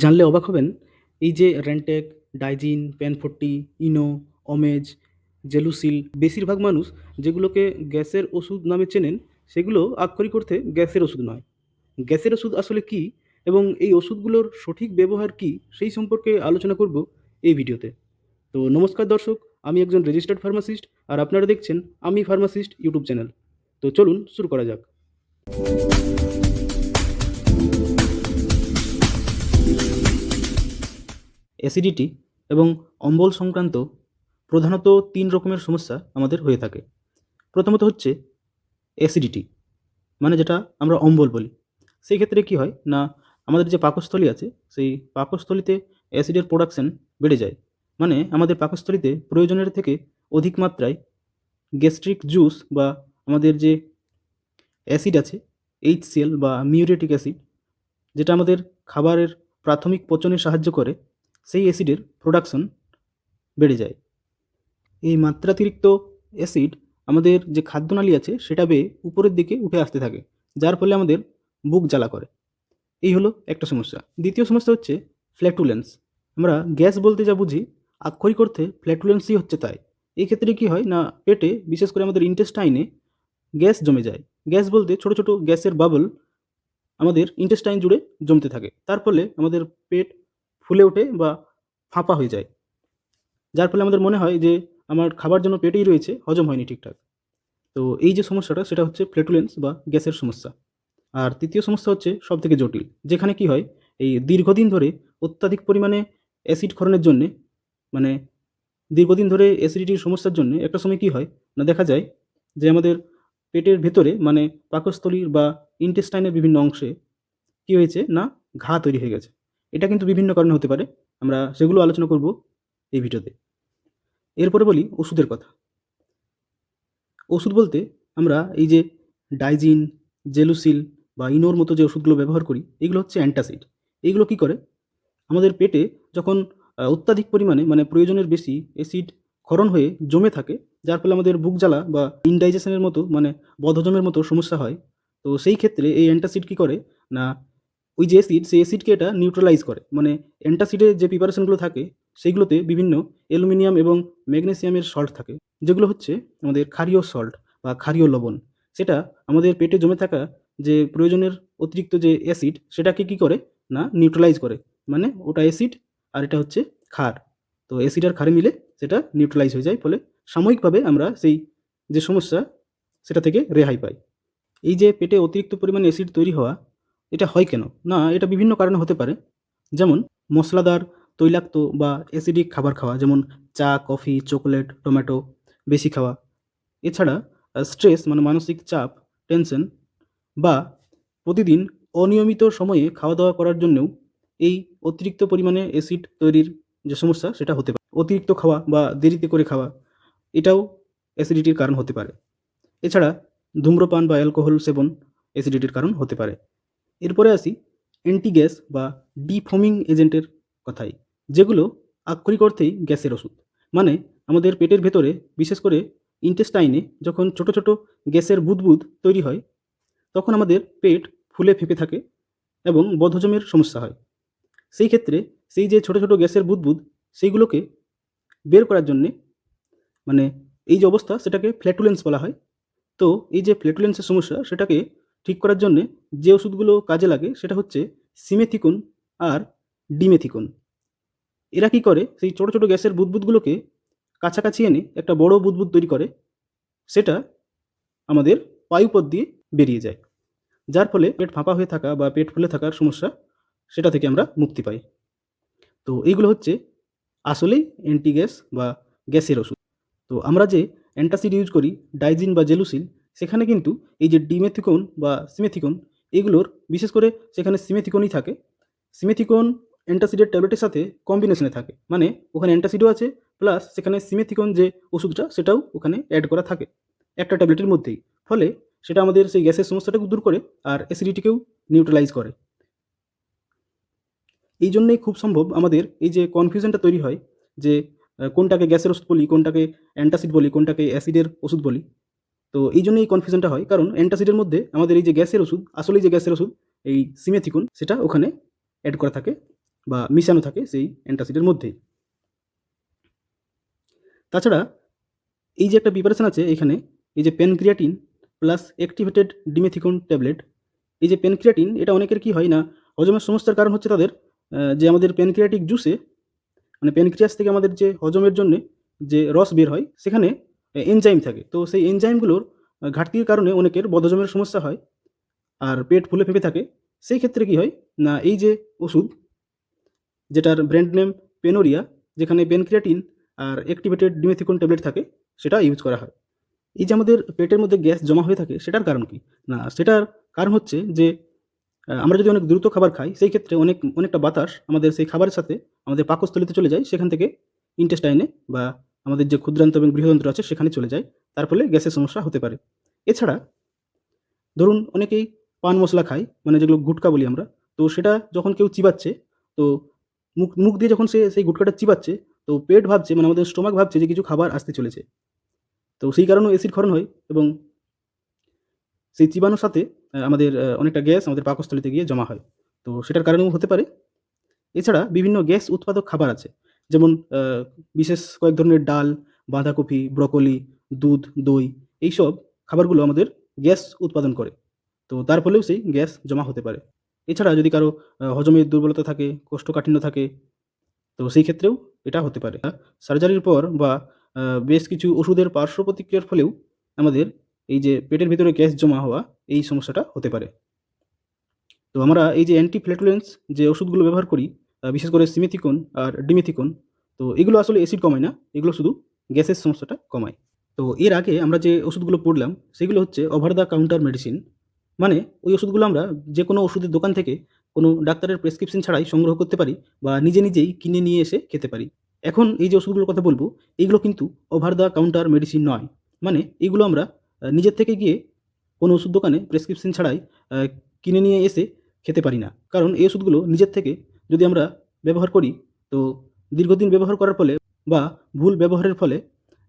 জানলে অবাক হবেন, এই যে র্যান্টেক, ডাইজিন, প্যানফোর্টি, ইনো অমেজ জেলুসিল, বেশিরভাগ মানুষ যেগুলোকে গ্যাসের ওষুধ নামে চেনেন, সেগুলো আক্ষরিক অর্থে গ্যাসের ওষুধ নয়। গ্যাসের ওষুধ আসলে কী এবং এই ওষুধগুলোর সঠিক ব্যবহার কী সেই সম্পর্কে আলোচনা করব এই ভিডিওতে। তো নমস্কার দর্শক, আমি একজন রেজিস্টার্ড ফার্মাসিস্ট আর আপনারা দেখছেন আমি ফার্মাসিস্ট ইউটিউব চ্যানেল। তো চলুন শুরু করা যাক। অ্যাসিডিটি এবং অম্বল সংক্রান্ত প্রধানত তিন রকমের সমস্যা আমাদের হয়ে থাকে। প্রথমত হচ্ছে অ্যাসিডিটি মানে যেটা আমরা অম্বল বলি। সেই ক্ষেত্রে কী হয় না, আমাদের যে পাকস্থলী আছে, সেই পাকস্থলীতে অ্যাসিডের প্রোডাকশান বেড়ে যায়। মানে আমাদের পাকস্থলীতে প্রয়োজনের থেকে অধিক মাত্রায় গ্যাস্ট্রিক জুস বা আমাদের যে অ্যাসিড আছে এইচসিএল বা মিউরেটিক অ্যাসিড যেটা আমাদের খাবারের প্রাথমিক পচনে সাহায্য করে সেই অ্যাসিডের প্রোডাকশন বেড়ে যায়। এই মাত্রাতিরিক্ত অ্যাসিড আমাদের যে খাদ্যনালী আছে, সেটা বেয়ে উপরের দিকে উঠে আসতে থাকে, যার ফলে আমাদের বুক জ্বালা করে। এই হলো একটা সমস্যা। দ্বিতীয় সমস্যা হচ্ছে ফ্ল্যাটুলেন্স আমরা গ্যাস বলতে যা বুঝি, আক্ষরিক অর্থে ফ্ল্যাটুলেন্সই হচ্ছে তাই। এই ক্ষেত্রে কী হয় না, পেটে বিশেষ করে আমাদের ইন্টেস্টাইনে গ্যাস জমে যায়। গ্যাস বলতে ছোট ছোট গ্যাসের বাবল আমাদের ইন্টেস্টাইন জুড়ে জমতে থাকে। তার ফলে আমাদের পেট ফুলে ওঠে বা ফাঁপা হয়ে যায়। যার ফলে আমাদের মনে হয় যে, আমার খাবার জন্য পেটেই রয়েছে, হজম হয়নি ঠিকঠাক। তো এই যে সমস্যাটা, সেটা হচ্ছে ফ্লেটুলেন্স বা গ্যাসের সমস্যা। আর তৃতীয় সমস্যা হচ্ছে সব থেকে জটিল। যেখানে কি হয়, এই দীর্ঘদিন ধরে অত্যাধিক পরিমাণে অ্যাসিড ক্ষরণের জন্যে মানে দীর্ঘদিন ধরে অ্যাসিডিটির সমস্যার জন্য একটা সময় কি হয়, না দেখা যায় যে আমাদের পেটের ভেতরে মানে পাকস্থলীর বা ইন্টেস্টাইনের বিভিন্ন অংশে কী হয়েছে, না ঘা তৈরি হয়ে গেছে। এটা কিন্তু বিভিন্ন কারণে হতে পারে। আমরা সেগুলো আলোচনা করব এই ভিডিওতে। এরপরে বলি ওষুধের কথা। ওষুধ বলতে আমরা এই যে ডাইজিন, জেলুসিল বা ইনোর মতো যে ওষুধগুলো ব্যবহার করি, এগুলো হচ্ছে অ্যান্টাসিড। এইগুলো কি করে? আমাদের পেটে যখন অত্যাধিক পরিমাণে মানে প্রয়োজনের বেশি অ্যাসিড ক্ষরণ হয়ে জমে থাকে, যার ফলে আমাদের বুক জ্বালা বা ইনডাইজেশনের মতো মানে বদহজমের মতো সমস্যা হয়, তো সেই ক্ষেত্রে এই অ্যান্টাসিড কী করে? না ওই যে অ্যাসিড সেই অ্যাসিডকে এটা নিউট্রালাইজ করে। মানে অ্যান্টাসিডের যে প্রিপারেশনগুলো থাকে, সেইগুলোতে বিভিন্ন অ্যালুমিনিয়াম এবং ম্যাগনেসিয়ামের সল্ট থাকে, যেগুলো হচ্ছে আমাদের ক্ষারীয় সল্ট বা ক্ষারীয় লবণ। সেটা আমাদের পেটে জমে থাকা যে প্রয়োজনের অতিরিক্ত যে অ্যাসিড সেটাকে কী করে? না নিউট্রালাইজ করে। মানে ওটা অ্যাসিড আর এটা হচ্ছে ক্ষার। তো অ্যাসিড আর ক্ষারে মিলে সেটা নিউট্রালাইজ হয়ে যায়, ফলে সাময়িকভাবে আমরা সেই যে সমস্যা, সেটা থেকে রেহাই পাই। এই যে পেটে অতিরিক্ত পরিমাণে অ্যাসিড তৈরি হওয়া এটা হয় কেন? না, এটা বিভিন্ন কারণে হতে পারে। যেমন মশলাদার তৈলাক্ত বা অ্যাসিডিক খাবার খাওয়া, যেমন চা, কফি চকোলেট টমেটো বেশি খাওয়া। এছাড়া স্ট্রেস মানে মানসিক চাপ টেনশন বা প্রতিদিন অনিয়মিত সময়ে খাওয়া দাওয়া করার জন্যও এই অতিরিক্ত পরিমাণে অ্যাসিড তৈরির যে সমস্যা, সেটা হতে পারে। অতিরিক্ত খাওয়া বা দেরিতে করে খাওয়া, এটাও অ্যাসিডিটির কারণ হতে পারে। এছাড়া, ধূম্রপান বা অ্যালকোহল সেবন অ্যাসিডিটির কারণ হতে পারে। এরপরে আসি অ্যান্টি গ্যাস বা ডিফোমিং এজেন্টের কথাই, যেগুলো আক্ষরিক অর্থেই গ্যাসের ওষুধ। মানে আমাদের পেটের ভেতরে, বিশেষ করে ইন্টেস্টাইনে যখন ছোট ছোট গ্যাসের বুদবুদ তৈরি হয়, তখন আমাদের পেট ফুলে ফেঁপে থাকে এবং বদহজমের সমস্যা হয়। সেই ক্ষেত্রে সেই যে ছোট ছোট গ্যাসের বুদবুদ, সেইগুলোকে বের করার জন্যে মানে এই যে অবস্থা, সেটাকে ফ্ল্যাটুলেন্স বলা হয়। তো এই যে ফ্ল্যাটুলেন্সের সমস্যা, সেটাকে ঠিক করার জন্যে যে ওষুধগুলো কাজে লাগে সেটা হচ্ছে সিমেথিকুন আর ডিমেথিকুন। এরা কি করে? সেই ছোট ছোট গ্যাসের বুদবুদগুলোকে কাছাকাছি এনে একটা বড় বুদবুদ তৈরি করে, সেটা আমাদের পায়ুপথ দিয়ে বেরিয়ে যায়। যার ফলে পেট ফাঁপা হয়ে থাকা বা পেট ফুলে থাকার সমস্যা সেটা থেকে আমরা মুক্তি পাই। তো এইগুলো হচ্ছে আসলেই অ্যান্টি গ্যাস বা গ্যাসের ওষুধ। তো আমরা যে অ্যান্টাসিড ইউজ করি, ডাইজিন বা জেলুসিল সেখানে কিন্তু এই যে ডিমেথিকোন বা সিমেথিকোন, এগুলোর বিশেষ করে সেখানে সিমেথিকোনই থাকে। সিমেথিকোন অ্যান্টাসিডের ট্যাবলেটের সাথে কম্বিনেশনে থাকে। মানে ওখানে অ্যান্টাসিডও আছে প্লাস সেখানে সিমেথিকোন যে ওষুধটা, সেটাও ওখানে অ্যাড করা থাকে একটা ট্যাবলেটের মধ্যেই। ফলে সেটা আমাদের সেই গ্যাসের সমস্যাটাকে দূর করে আর অ্যাসিডিটিকেও নিউট্রালাইজ করে। এই জন্যেই খুব সম্ভব আমাদের এই যে কনফিউশনটা তৈরি হয় যে কোনটাকে গ্যাসের ওষুধ বলি, কোনটাকে অ্যান্টাসিড বলি, কোনটাকে অ্যাসিডের ওষুধ বলি। তো এই জন্যই এই কনফিউশনটা হয়। কারণ অ্যান্টাসিডের মধ্যে আমাদের এই যে গ্যাসের ওষুধ, আসলেই যে গ্যাসের ওষুধ, এই সিমেথিকুন, সেটা ওখানে অ্যাড করা থাকে বা মিশানো থাকে সেই অ্যান্টাসিডের মধ্যেই। তাছাড়া এই যে একটা প্রিপারেশন আছে এখানে, এই যে pancreatin plus activated dimethicone tablet এই যে প্যানক্রিয়াটিন এটা অনেকের কি হয় না, হজমের সমস্যার কারণ হচ্ছে তাদের যে আমাদের প্যানক্রিয়াটিক জুসে মানে প্যানক্রিয়াস থেকে আমাদের যে হজমের জন্য যে রস বের হয়, সেখানে এনজাইম থাকে। তো সেই এনজাইমগুলোর ঘাটতির কারণে অনেকের বদজমের সমস্যা হয় আর পেট ফুলে ফেঁপে থাকে। সেই ক্ষেত্রে কি হয় না, এই যে ওষুধ, যেটার ব্র্যান্ড নেম পেনোরিয়া যেখানে প্যানক্রিয়াটিন আর অ্যাক্টিভেটেড ডিমেথিকন ট্যাবলেট থাকে, সেটা ইউজ করা হয়। এই যে আমাদের পেটের মধ্যে গ্যাস জমা হয়ে থাকে, সেটার কারণ কি? না, সেটার কারণ হচ্ছে যে আমরা যদি অনেক দ্রুত খাবার খাই, সেই ক্ষেত্রে অনেক, অনেকটা বাতাস আমাদের সেই খাবারের সাথে আমাদের পাকস্থলিতে চলে যায়, সেখান থেকে ইন্টেস্টাইনে বা আমাদের যে ক্ষুদ্রান্ত এবং বৃহদন্ত্র আছে, সেখানে চলে যায়। তার ফলে গ্যাসের সমস্যা হতে পারে। এছাড়া, ধরুন অনেকেই পান মশলা খায় মানে যেগুলো গুটকা বলি আমরা, তো সেটা যখন কেউ চিবাচ্ছে, তো মুখ মুখ দিয়ে যখন সে সেই গুটকাটা চিবাচ্ছে, তো পেট ভাবছে মানে আমাদের স্টোমাক ভাবছে যে কিছু খাবার আসতে চলেছে। তো সেই কারণেও অ্যাসিড ক্ষরণ হয় এবং সেই চিবানোর সাথে আমাদের অনেকটা গ্যাস আমাদের পাকস্থলিতে গিয়ে জমা হয়। তো সেটার কারণেও হতে পারে। এছাড়া বিভিন্ন গ্যাস উৎপাদক খাবার আছে। যেমন বিশেষ কয়েক ধরনের ডাল, বাঁধাকপি, ব্রকলি, দুধ, দই, এইসব খাবারগুলো আমাদের গ্যাস উৎপাদন করে। তো তার ফলেও সেই গ্যাস জমা হতে পারে। এছাড়া যদি কারও হজমের দুর্বলতা থাকে, কোষ্ঠকাঠিন্য থাকে, তো সেই ক্ষেত্রেও এটা হতে পারে। সার্জারির পর বা বেশ কিছু ওষুধের পার্শ্ব প্রতিক্রিয়ার ফলেও আমাদের এই যে পেটের ভিতরে গ্যাস জমা হওয়া এই সমস্যাটা হতে পারে। তো আমরা এই যে অ্যান্টিফ্ল্যাটুলেন্স যে ওষুধগুলো ব্যবহার করি বিশেষ করে সিমেথিকন আর ডিমেথিকন। তো এগুলো আসলে অ্যাসিড কমায় না, এগুলো শুধু গ্যাসের সমস্যাটা কমায়। তো এর আগে আমরা যে ওষুধগুলো পড়লাম, সেগুলো হচ্ছে ওভার দ্য কাউন্টার মেডিসিন মানে ওই ওষুধগুলো আমরা যে কোনো ওষুধের দোকান থেকে কোনো ডাক্তারের প্রেসক্রিপশন ছাড়াই সংগ্রহ করতে পারি বা নিজে নিজেই কিনে নিয়ে এসে খেতে পারি। এখন এই যে ওষুধগুলোর কথা বলব এইগুলো কিন্তু ওভার দ্য কাউন্টার মেডিসিন নয়। মানে এইগুলো আমরা নিজের থেকে গিয়ে কোনো ওষুধ দোকানে প্রেসক্রিপশন ছাড়াই কিনে নিয়ে এসে খেতে পারি না। কারণ এই ওষুধগুলো নিজের থেকে যদি আমরা ব্যবহার করি, তো দীর্ঘদিন ব্যবহার করার ফলে বা ভুল ব্যবহারের ফলে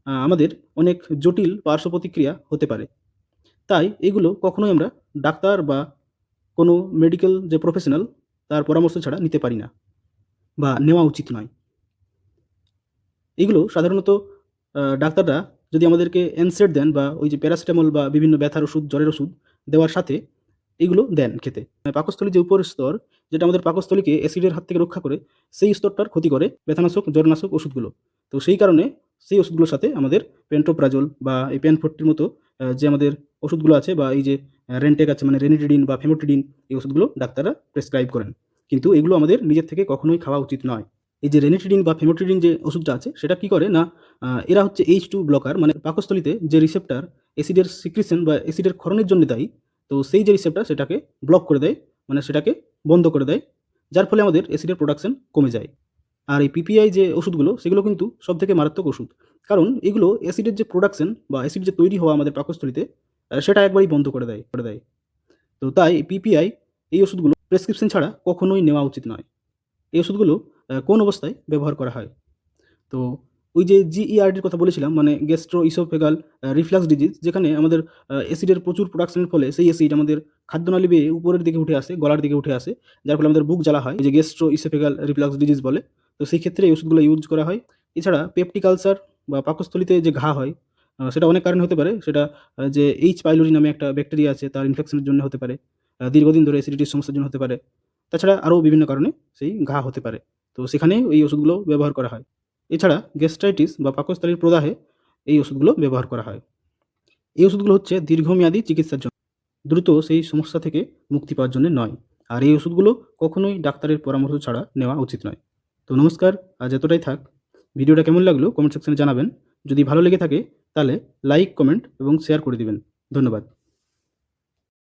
আমাদের অনেক জটিল পার্শ্ব প্রতিক্রিয়া হতে পারে। তাই এগুলো কখনোই আমরা ডাক্তার বা কোনো মেডিকেল যে প্রফেশনাল তার পরামর্শ ছাড়া নিতে পারি না বা নেওয়া উচিত নয়। এগুলো সাধারণত ডাক্তাররা যদি আমাদেরকে এনসেট দেন বা ওই যে প্যারাসিটামল বা বিভিন্ন ব্যথার ওষুধ, জ্বরের ওষুধ দেওয়ার সাথে এগুলো দেন খেতে। পাকস্থলী যে উপরের স্তর, যেটা আমাদের পাকস্থলীকে অ্যাসিডের হাত থেকে রক্ষা করে, সেই স্তরটার ক্ষতি করে ব্যথানাশক, জ্বরনাশক ওষুধগুলো। তো সেই কারণে সেই ওষুধগুলোর সাথে আমাদের পেন্টোপ্রাজল বা এই প্যানফোর্টির মতো যে আমাদের ওষুধগুলো আছে বা এই যে রেন্টেক আছে মানে রেনিটিডিন বা ফেমোটিডিন এই ওষুধগুলো ডাক্তাররা প্রেসক্রাইব করেন। কিন্তু এগুলো আমাদের নিজের থেকে কখনোই খাওয়া উচিত নয়। এই যে রেনিটিডিন বা ফেমোটিডিন যে ওষুধটা আছে, সেটা কি করে না এরা হচ্ছে এইচ টু ব্লকার মানে পাকস্থলীতে যে রিসেপ্টার অ্যাসিডের সিক্রিশন বা অ্যাসিডের ক্ষরণের জন্য দায়ী তো সেই যে রিসেপ্টার সেটাকে ব্লক করে দেয় মানে সেটাকে বন্ধ করে দেয়, যার ফলে আমাদের অ্যাসিডের প্রোডাকশন কমে যায়। আর এই পিপিআই যে ওষুধগুলো, সেগুলো কিন্তু সব থেকে মারাত্মক ওষুধ। কারণ এগুলো অ্যাসিডের যে প্রোডাকশন বা অ্যাসিড যে তৈরি হওয়া আমাদের পাকস্থলীতে সেটা একবারই বন্ধ করে দেয় করে দেয়। তো তাই পিপিআই এই ওষুধগুলো প্রেসক্রিপশন ছাড়া কখনোই নেওয়া উচিত নয়। এই ওষুধগুলো কোন অবস্থায় ব্যবহার করা হয়? তো ওই যে জিইআরডির কথা বলেছিলাম মানে গ্যাস্ট্রো ইসোফেগাল রিফ্লাক্স ডিজিজ যেখানে আমাদের অ্যাসিডের প্রচুর প্রোডাকশনের ফলে সেই অ্যাসিড আমাদের খাদ্যনালী বেয়ে উপরের দিকে উঠে আসে, গলার দিকে উঠে আসে, যার ফলে আমাদের বুক জ্বালা হয় যে গ্যাস্ট্রো ইসোফেগাল রিফ্লাক্স ডিজিজ বলে। তো সেই ক্ষেত্রে এই ওষুধগুলো ইউজ করা হয়। এছাড়া পেপটিক আলসার বা পাকস্থলিতে যে ঘা হয় সেটা অনেক কারণে হতে পারে। সেটা যে এইচ পাইলোরি নামে একটা ব্যাকটেরিয়া আছে, তার ইনফেকশনের জন্য হতে পারে দীর্ঘদিন ধরে অ্যাসিডিটির সমস্যার জন্য হতে পারে। তাছাড়া আরও বিভিন্ন কারণে সেই ঘা হতে পারে। তো সেখানে এই ওষুধগুলো ব্যবহার করা হয়। এছাড়া গ্যাস্ট্রাইটিস বা পাকস্থলীর প্রদাহে এই ওষুধগুলো ব্যবহার করা হয়। এই ওষুধগুলো হচ্ছে দীর্ঘমেয়াদী চিকিৎসার জন্য। দ্রুত সেই সমস্যা থেকে মুক্তি পাওয়ার জন্য নয়। আর এই ওষুধগুলো কখনোই ডাক্তারের পরামর্শ ছাড়া নেওয়া উচিত নয়। তো নমস্কার, আজ এতটাই থাক। ভিডিওটা কেমন লাগল কমেন্ট সেকশনে জানাবেন। যদি ভালো লেগে থাকে, তাহলে লাইক, কমেন্ট এবং শেয়ার করে দিবেন। ধন্যবাদ।